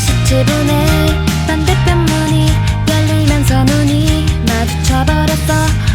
17분에 반대편 문이 열리면서 눈이 마주쳐버렸어.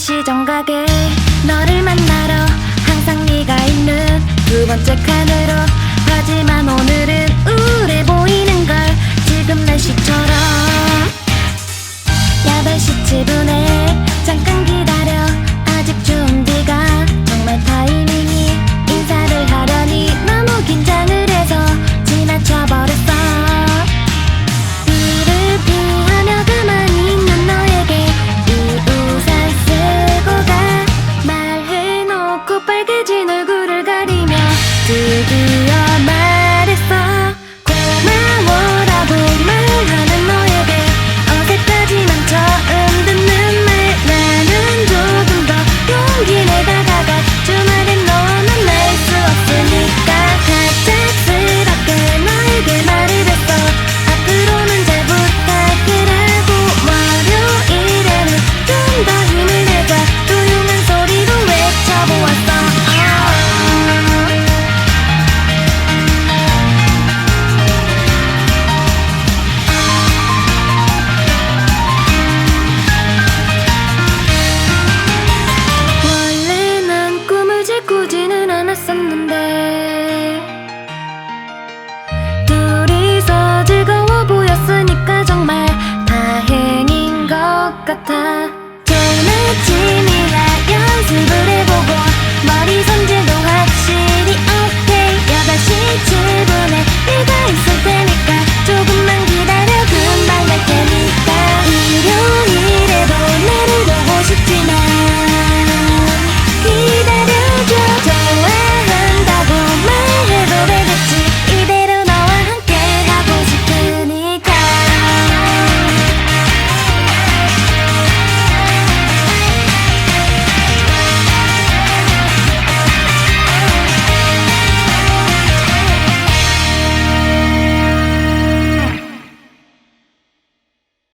다시 정각에 너를 만나러 항상 네가 있는 두 번째 칸으로